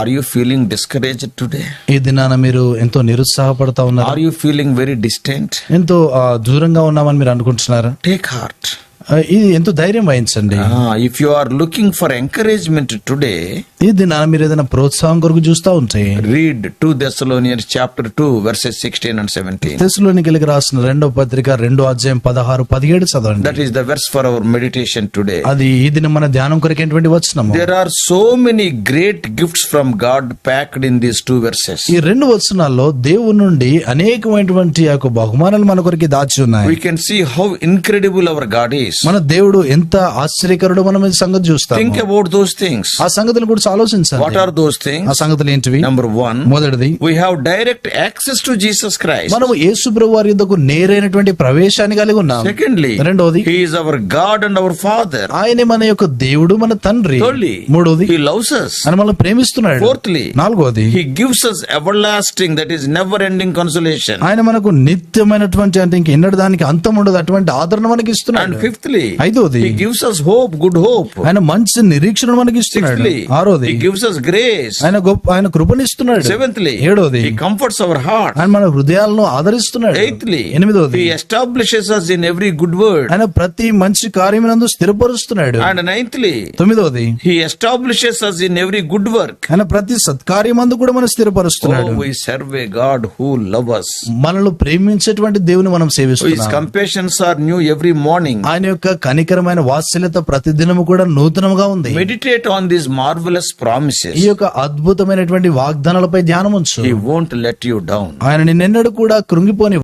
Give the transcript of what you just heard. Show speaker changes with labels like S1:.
S1: Are you feeling discourage today
S2: ఈ దినాన మీరు ఎంతో నిరుత్సాహపడతా ఉన్నారు. Are
S1: you feeling very distant
S2: ఎంతో దూరంగా ఉన్నామని మీరు అనుకుంటున్నారు?
S1: టేక్ హార్ట్
S2: ఇది ఎంతో ధైర్యం వహించండి.
S1: If you are looking for encouragement today
S2: ఈ దినాన మీరు ఏదైనా ప్రోత్సాహం కొరకు చూస్తూ ఉంటాయి
S1: read two Thessalonians chapter two verses sixteen and seventeen
S2: దెసలోని కలిగి రాసిన రెండో పత్రిక రెండో అధ్యాయం పదహారు పదిహేడు చదవండి. That
S1: is the verse for our meditation today
S2: అది ఈ దిన మన ధ్యానం కొరకు ఏంటువంటి వచ్చిన there
S1: are so many great gifts from God packed in these two verses
S2: ఈ రెండు వచనాల్లో దేవుని నుండి అనేకమైనటువంటి యొక్క బహుమానాలు మన కొరకు దాచి ఉన్నాయి. We
S1: can see how incredible our God is
S2: మన దేవుడు ఎంత ఆశ్చర్యకరుడు మనం సంగతి చూస్తాం థింక్
S1: అబౌట్ దోస్ థింగ్స్
S2: ఆ సంగతులు కూడా ఆలోచించాలి
S1: ఆ
S2: సంగతులు ఏంటివి?
S1: నంబర్
S2: మొదటిది
S1: direct access to Jesus Christ మనం
S2: యేసు నేరైనటువంటి ప్రవేశాన్ని కలిగి ఉన్నాం.
S1: సెకండ్లీ
S2: రెండోది
S1: he our God and our father
S2: ఆయన మన యొక్క దేవుడు మన తండ్రి. మూడోది
S1: హి లవ్స్
S2: అని మనల్ని ప్రేమిస్తున్నాడు. నాలుగోది
S1: he gives us ending consolation
S2: ఆయన మనకు నిత్యమైనటువంటి దానికి అంతం ఉండదు అటువంటి ఆదరణ మనకి ఇస్తున్నాడు and
S1: gives hope good hope
S2: ఆయన మంచి నిరీక్షణ మనకి
S1: ఏడోది గ్రేస్
S2: ఆయన ఆయన కృపణిస్తున్నాడు
S1: సెవెంత్లీ
S2: ఏడోది హి
S1: కంఫర్ట్స్ అవర్ హార్ట్ ఆయన
S2: మన హృదయాలను ఆదరిస్తున్నాడు.
S1: Eighthly
S2: ఎనిమిదోది he
S1: establishes us in every good word
S2: ఆయన ప్రతి మంచి కార్యమునందు స్థిరపరుస్తున్నాడు. And
S1: ninthly
S2: తొమ్మిదోది
S1: he establishes us in every good work
S2: ఆయన ప్రతి సత్కార్యమందు కూడా మనం స్థిరపరుస్తున్నాడు.
S1: We God who love us
S2: ప్రేమించేటువంటి దేవుని మనం సేవిస్తున్నాం.
S1: His are new every morning
S2: ఆయన యొక్క కనికరమైన వాత్సల్యత ప్రతిదినము కూడా నూతనంగా ఉంది.
S1: Meditate on this marvelous marvelous promises. ఈ
S2: యొక్క అద్భుతమైనటువంటి వాగ్దానాలపై ధ్యానం ఉంచు He
S1: won't let you down.
S2: ఆయన నిన్నెన్నడూ కూడా కృంగిపోని